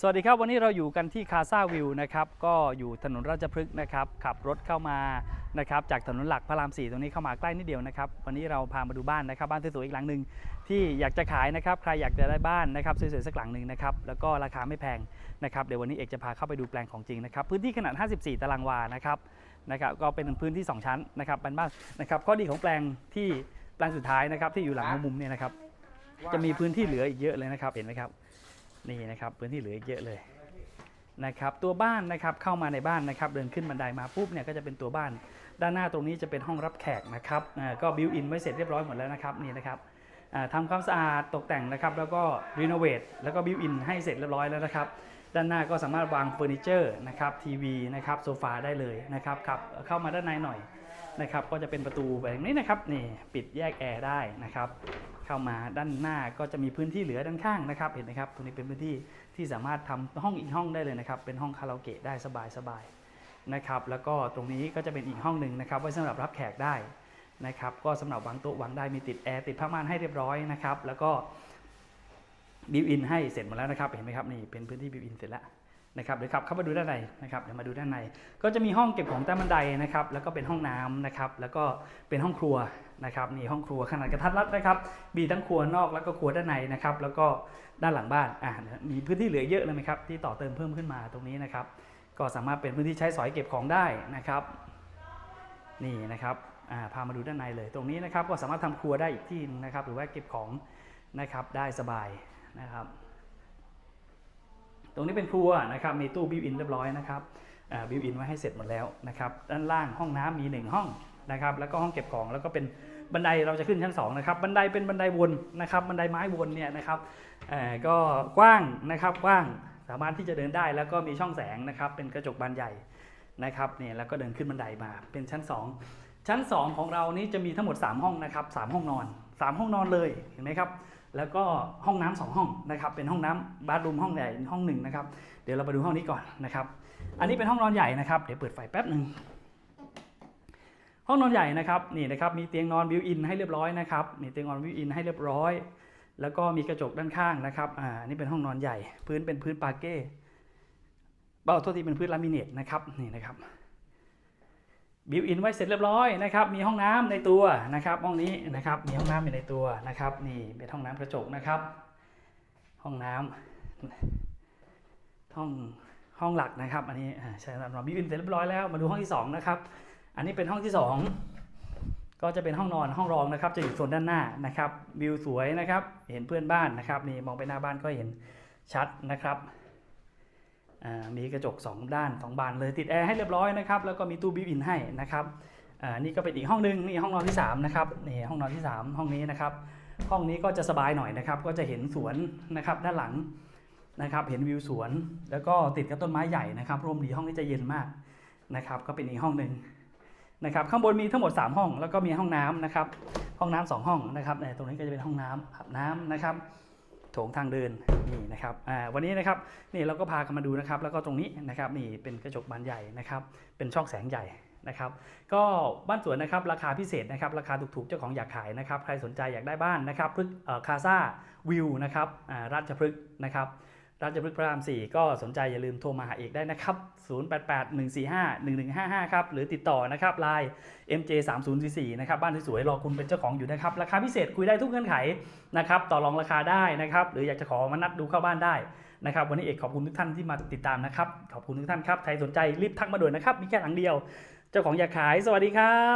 สวัสดีครับ วันนี้เราอยู่กันที่คาซาวิวนะครับก็อยู่ถนนราชพฤกษ์นะครับขับรถเข้ามานะครับจากถนนหลักพระราม4ตรงนี้เข้ามาใกล้นิดเดียวนะครับวันนี้เราพามาดูบ้านนะครับบ้านสวยๆอีกหลังหนึ่งที่อยากจะขายนะครับใครอยากจะได้บ้านนะครับสวยๆสักหลังหนึ่งนะครับแล้วก็ราคาไม่แพงนะครับเดี๋ยววันนี้เอกจะพาเข้าไปดูแปลงของจริงนะครับพื้นที่ขนาด 54 ตารางวานะครับนะครับก็เป็นพื้นที่ 2 ชั้นนะครับเป็นบ้านนะครับข้อดีของแปลงที่แปลงสุดท้ายนะครับที่อยู่หลังมุมเนี่ยนะครับจะมีพื้นที่เหลืออีกเยอะเลยนะครับเห็นไหมครับ นี่นะครับพื้นที่เหลือเยอะเลยนะครับตัวบ้านนะครับเข้ามาในบ้านนะครับเดินขึ้นบันไดมาปุ๊บเนี่ยก็จะเป็นตัวบ้าน ด้านหน้าตรงนี้จะเป็นห้องรับแขกนะครับก็บิวอินไว้เสร็จเรียบร้อยหมดแล้วนะครับนี่นะครับทำความสะอาดตกแต่งนะครับแล้วก็รีโนเวทแล้วก็บิวอินให้เสร็จเรียบร้อยแล้วนะครับด้านหน้าก็สามารถวางเฟอร์นิเจอร์นะครับทีวีนะครับโซฟาได้เลยนะครับขับเข้ามาด้านในหน่อย นะครับก็จะเป็นประตูแบบนี้นะครับนี่ปิดแยกแอร์ได้นะครับเข้ามาด้านหน้าก็จะมีพื้นที่เหลือด้านข้างนะครับเห็นไหมครับตรงนี้เป็นพื้นที่ที่สามารถทำห้องอีกห้องได้เลยนะครับเป็นห้องคาราโอเกะได้สบายสบายๆนะครับแล้วก็ตรงนี้ก็จะเป็นอีกห้องหนึ่งนะครับไว้สำหรับรับแขกได้นะครับก็สำหรับวางโต๊ะวางได้มีติดแอร์ติดผ้าม่านให้เรียบร้อยนะครับแล้วก็บิวอินให้เสร็จหมดแล้วนะครับเห็นไหมครับนี่เป็นพื้นที่บิวอินเสร็จแล้ว นะครับเดี๋ยวครับเข้ามาดูด้านในนะครับเดี๋ยวมาดูด้านใน ก็จะมีห้องเก็บของใต้บันไดนะครับแล้วก็เป็นห้องน้ำนะครับแล้วก็เป็นห้องครัวนะครับนี่ห้องครัวขนาดกระทัดรัดนะครับมีทั้งครัวนอกแล้วก็ครัวด้านในนะครับแล้วก็ด้านหลังบ้านอ่ามีพื้นที่เหลือเยอะเลยไหมครับที่ต่อเติมเพิ่มขึ้นมาตรงนี้นะครับก็สามารถเป็นพื้นที่ใช้สอยเก็บของได้นะครับนี่นะครับอ่าพามาดูด้านในเลย ตรงนี้นะครับก็สามารถทำครัวได้อีกที่หนึงนะครับหรือว่าเก็บของนะครับได้สบายนะครับ ตรงนี้เป็นครัวนะครับมีตู้บิวอินเรียบร้อยนะครับบิวอินไว้ให้เสร็จหมดแล้วนะครับด้านล่างห้องน้ำมีหนึ่งห้องนะครับแล้วก็ห้องเก็บของแล้วก็เป็นบันไดเราจะขึ้นชั้นสองนะครับบันไดเป็นบันไดวนนะครับบันไดไม้วนเนี่ยนะครับก็กว้างนะครับกว้างสามารถที่จะเดินได้แล้วก็มีช่องแสงนะครับเป็นกระจกบานใหญ่นะครับเนี่ยแล้วก็เดินขึ้นบันไดมาเป็นชั้น 2 ชั้น 2 ของเรานี้จะมีทั้งหมด 3 ห้องนะครับสามห้องนอน 3 ห้องนอนเลยเห็นไหมครับ แล้วก็ห้องน้ำสองห้องนะครับ เป็นห้องน้ำบาร์รูมห้องใหญ่ห้องหนึ่งนะครับ เดี๋ยวเราไปดูห้องนี้ก่อนนะครับ อันนี้เป็นห้องนอนใหญ่นะครับ เดี๋ยวเปิดไฟแป๊บหนึ่งห้องนอนใหญ่นะครับนี่นะครับมีเตียงนอนบิวอินให้เรียบร้อยนะครับมีเตียงนอนบิวอินให้เรียบร้อย แล้วก็มีกระจกด้านข้างนะครับอ่านี่เป็นห้องนอนใหญ่ พื้นเป็นพื้นปาเก้เบ้าโทษทีเป็นพื้นลามิเนตนะครับนี่นะครับ บิวอินไว้เสร็จเรียบร้อยนะครับมีห้องน้ำในตัวนะครับห้องนี้นะครับมีห้องน้ำอยู่ในตัวนะครับนี่เป็นห้องน้ำกระจกนะครับ ห้องน้ำห้องห้องหลักนะครับ อันนี้อ่าใช้สำหรับบิวอินเสร็จเรียบร้อยแล้วมาดูห้องที่สองนะครับอันนี้เป็นห้องที่สองก็จะเป็นห้องนอนห้องรองนะครับ จะอยู่โซนด้านหน้านะครับวิวสวยนะครับ เห็นเพื่อนบ้านนะครับนี่มองไปหน้าบ้านก็เห็นชัดนะครับ มีกระจก 2 ด้าน 2 บานเลยติดแอร์ให้เรียบร้อยนะครับแล้วก็มีตู้บิวอินให้นะครับนี่ก็เป็นอีกห้องหนึงนี่ห้องนอนที่3นะครับนี่ห้องนอนที่ 3 ห้องนี้นะครับห้องนี้ก็จะสบายหน่อยนะครับก็จะเห็นสวนนะครับด้านหลังนะครับเห็นวิวสวน แล้วก็ติดกับต้นไม้ใหญ่นะครับร่มดีห้องนี้จะเย็นมากนะครับก็เป็นอีกห้องหนึ่งนะครับข้างบนมีทั้งหมด 3 ห้อง แล้วก็มีห้องน้ำนะครับห้องน้ำสองห้องนะครับเนี่ยตรงนี้ก็จะเป็นห้องน้ำอาบน้ำนะครับ โถงทางเดินนี่นะครับวันนี้นะครับนี่เราก็พากันมาดูนะครับ แล้วก็ตรงนี้นะครับนี่เป็นกระจกบานใหญ่นะครับ เป็นช่องแสงใหญ่นะครับ ก็บ้านสวนนะครับราคาพิเศษนะครับ ราคาถูกๆเจ้าของอยากขายนะครับ ใครสนใจอยากได้บ้านนะครับพฤกษ์คาซาวิวนะครับราชพฤกษ์นะครับ ราชพฤกษ์พระราม 4 ก็สนใจอย่าลืมโทรมาหาเอกได้นะครับ 0881451155 ครับ หรือติดต่อนะครับ Line MJ 3 0 4 4 นะครับ บ้านสวยๆ รอคุณเป็นเจ้าของอยู่นะครับ ราคาพิเศษคุยได้ทุกเงื่อนไขนะครับ ต่อรองราคาได้นะครับ หรืออยากจะขอมานัดดูเข้าบ้านได้นะครับ วันนี้เอกขอบคุณทุกท่านที่มาติดตามนะครับ ขอบคุณทุกท่านครับ ใครสนใจรีบทักมาด่วนนะครับ มีแค่หลังเดียว เจ้าของอยากขาย สวัสดีครับ